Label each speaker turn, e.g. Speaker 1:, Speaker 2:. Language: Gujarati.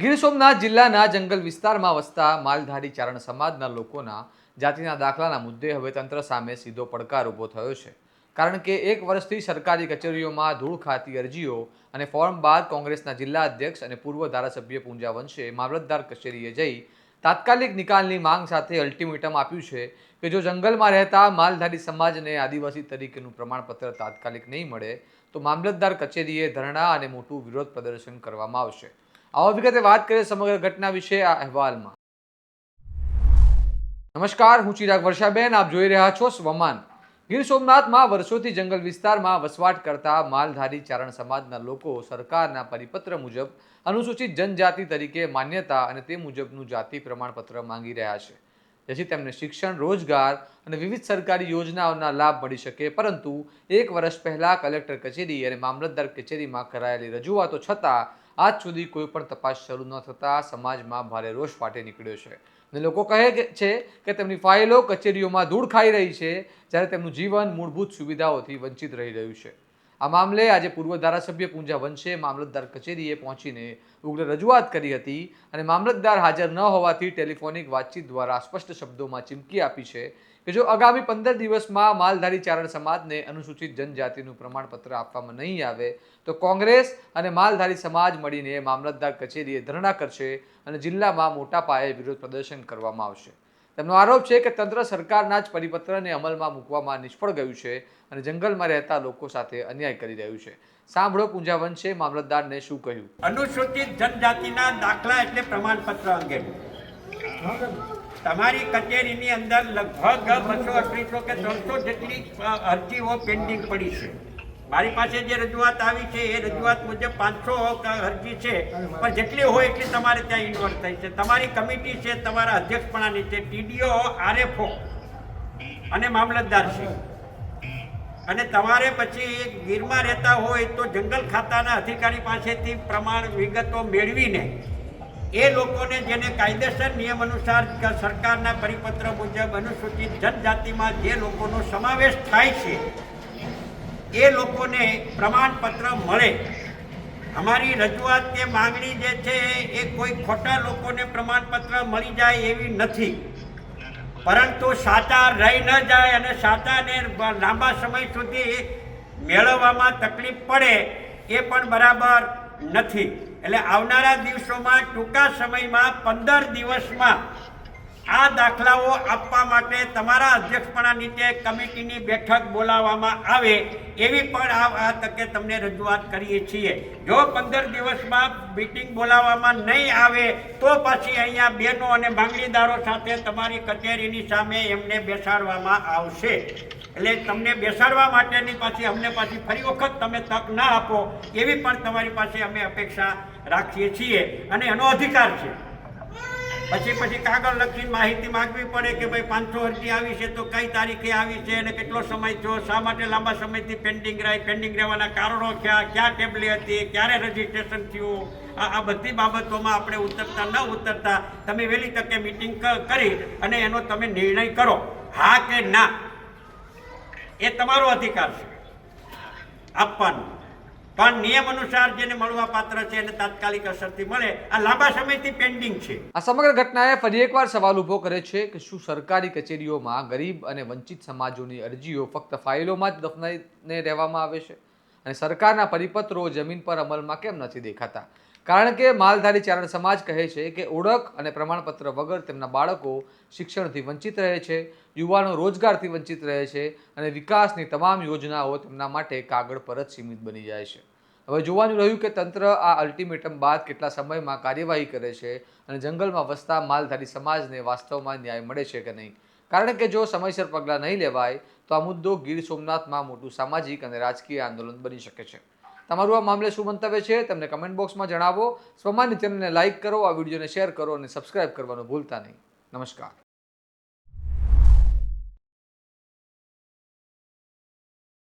Speaker 1: ગીર સોમનાથ જિલ્લાના જંગલ વિસ્તારમાં વસતા માલધારી ચારણ સમાજના લોકોના જાતિના દાખલાના મુદ્દે હવે તંત્ર સામે સીધો પડકાર ઊભો થયો છે. કારણ કે એક વર્ષથી સરકારી કચેરીઓમાં ધૂળ ખાતી અરજીઓ અને ફોર્મ બાદ કોંગ્રેસના જિલ્લા અધ્યક્ષ અને પૂર્વ ધારાસભ્ય પૂંજા વંશે મામલતદાર કચેરીએ જઈ તાત્કાલિક નિકાલની માંગ સાથે અલ્ટિમેટમ આપ્યું છે કે જો જંગલમાં રહેતા માલધારી સમાજને આદિવાસી તરીકેનું પ્રમાણપત્ર તાત્કાલિક નહીં મળે, તો મામલતદાર કચેરીએ ધરણા અને મોટું વિરોધ પ્રદર્શન કરવામાં આવશે. આવા વિગતે વાત કરીએ સમગ્ર ઘટના વિશે આ અહેવાલમાં. નમસ્કાર, હું ચિરાગ વર્ષાબેન, આપ જોઈ રહ્યા છો સ્વમાન. ગીર સોમનાથમાં વર્ષોથી જંગલ વિસ્તારમાં વસવાટ કરતા માલધારી ચારણ સમાજના લોકો સરકારના પરિપત્ર મુજબ અનુસૂચિત જનજાતિ તરીકે માન્યતા અને તે મુજબનું જાતિ પ્રમાણપત્ર માંગી રહ્યા છે. જેથી તેમને શિક્ષણ, રોજગાર અને વિવિધ સરકારી યોજનાઓના લાભ મળી શકે. પરંતુ એક વર્ષ પહેલા કલેક્ટર કચેરી અને મામલતદાર કચેરીમાં કરાયેલી રજૂઆતો છતાં આજ સુધી કોઈ પણ તપાસ શરૂ ન થતાં સમાજમાં ભારે રોષ ફાટે નીકળ્યો છે. અને લોકો કહે છે કે તેમની ફાઇલો કચેરીઓમાં ધૂળ ખાઈ રહી છે, જ્યારે તેમનું જીવન મૂળભૂત સુવિધાઓથી વંચિત રહી રહ્યું છે. આ મામલે આજે પૂર્વ ધારાસભ્ય પૂંજા વંશે મામલતદાર કચેરીએ પહોંચીને ઉગ્ર રજૂઆત કરી હતી અને મામલતદાર હાજર ન હોવાથી ટેલિફોનિક વાતચીત દ્વારા સ્પષ્ટ શબ્દોમાં ચીમકી આપી છે કે જો આગામી પંદર દિવસમાં માલધારી ચારણ સમાજને અનુસૂચિત જનજાતિનું પ્રમાણપત્ર આપવામાં નહીં આવે, તો કોંગ્રેસ અને માલધારી સમાજ મળીને મામલતદાર કચેરીએ ધરણા કરશે અને જિલ્લામાં મોટા પાયે વિરોધ પ્રદર્શન કરવામાં આવશે. તેમનો આરોપ છે કે તંત્ર સરકારના જ પરિપત્રને અમલમાં મૂકવામાં નિષ્ફળ ગયું છે અને જંગલમાં રહેતા લોકો સાથે અન્યાય કરી રહ્યું છે. સાંભળો પૂંજા વંશે મામલતદારને શું કહ્યું.
Speaker 2: અનુસૂચિત જનજાતિના દાખલા એટલે પ્રમાણપત્ર અંગે. તમારી કચેરીની અંદર લગભગ બસો અઢીસો કે ત્રણસો જેટલી અરજીઓ પેન્ડિંગ પડી છે. મારી પાસે જે રજૂઆત આવી છે, એ રજૂઆત મુજબ પાંચસો અરજી છે. પણ જેટલી હોય એટલી તમારે ત્યાં ઇન્વોલ્વ થઈ છે. તમારી કમિટી છે, તમારા અધ્યક્ષપણાની છે. ટીડીઓ આરએફઓ અને મામલતદાર છે. અને તમારે પછી ગીરમાં રહેતા હોય તો જંગલ ખાતાના અધિકારી પાસેથી પ્રમાણ વિગતો મેળવીને એ લોકોને જેને કાયદેસર નિયમ અનુસાર સરકારના પરિપત્ર મુજબ અનુસૂચિત જનજાતિમાં જે લોકોનો સમાવેશ થાય છે એ લોકોને પ્રમાણપત્ર મળે. અમારી રજૂઆત કે માંગણી જે છે એ કોઈ ખોટા લોકોને પ્રમાણપત્ર મળી જાય એવી નથી. પરંતુ સાચા રહી ન જાય અને સાચાને લાંબા સમય સુધી મેળવવામાં તકલીફ પડે એ પણ બરાબર નથી. એટલે આવનારા દિવસોમાં ટૂંકા સમયમાં પંદર દિવસમાં આ દાખલાઓ આપવા માટે તમારા અધ્યક્ષપણા નીચે કમિટીની બેઠક બોલાવવામાં આવે એવી પણ આ તકે તમને રજૂઆત કરીએ છીએ. જો પંદર દિવસમાં મિટિંગ બોલાવવામાં નહીં આવે, તો પછી અહીંયા બહેનો અને માંગણીદારો સાથે તમારી કચેરીની સામે એમને બેસાડવામાં આવશે. એટલે તમને બેસાડવા માટેની પાછી અમને પાછી ફરી વખત તમે તક ના આપો એવી પણ તમારી પાસે અમે અપેક્ષા રાખીએ છીએ. અને એનો અધિકાર છે. પછી પછી કાગળ લખીને માહિતી માંગવી પડે કે ભાઈ પાંચસો અરજી આવી છે તો કઈ તારીખે આવી છે અને કેટલો સમય થયો, શા માટે લાંબા સમયથી પેન્ડિંગ રહી પેન્ડિંગ રહેવાના કારણો ક્યાં ક્યાં ટેબલી હતી, ક્યારે રજીસ્ટ્રેશન થયું? આ બધી બાબતોમાં આપણે ઉતરતા ન ઉતરતા તમે વહેલી તકે મિટિંગ કરી અને એનો તમે નિર્ણય કરો. હા કે ના? એ તમારો અધિકાર છે. આપવાનો. પણ નિયમ અનુસાર જેને મળવા પાત્ર છે એને તાત્કાલિક અસરથી મળે. આ લાંબા સમયથી પેન્ડિંગ છે.
Speaker 1: આ સમગ્ર ઘટનાએ ફરી એકવાર સવાલ ઊભો કરે છે કે શું સરકારી કચેરીઓમાં ગરીબ અને વંચિત સમાજોની અરજીઓ ફક્ત ફાઇલોમાં જ દફનાઈને રહેવામાં આવે છે? અને સરકારના પરિપત્રો જમીન પર અમલમાં કેમ નથી દેખાતા? કારણ કે માલધારી ચારણ સમાજ કહે છે કે ઓળખ અને પ્રમાણપત્ર વગર તેમના બાળકો શિક્ષણથી વંચિત રહે છે, યુવાનો રોજગારથી વંચિત રહે છે અને વિકાસની તમામ યોજનાઓ તેમના માટે કાગળ પર જ સીમિત બની જાય છે. હવે જોવાનું રહ્યું કે તંત્ર આ અલ્ટિમેટમ બાદ કેટલા સમયમાં કાર્યવાહી કરે છે અને જંગલમાં વસતા માલધારી સમાજને વાસ્તવમાં ન્યાય મળે છે કે નહીં? કારણ કે જો સમયસર પગલાં નહીં લેવાય, તો આ મુદ્દો ગીર સોમનાથમાં મોટું સામાજિક અને રાજકીય આંદોલન બની શકે છે. તમારું આ મામલે શું મંતવ્ય છે, તમને કમેન્ટ બોક્સમાં જણાવો. સ્વમાન્ય ચેનલને લાઇક કરો, આ વિડીયોને શેર કરો અને સબસ્ક્રાઇબ કરવાનું ભૂલતા નહીં. નમસ્કાર.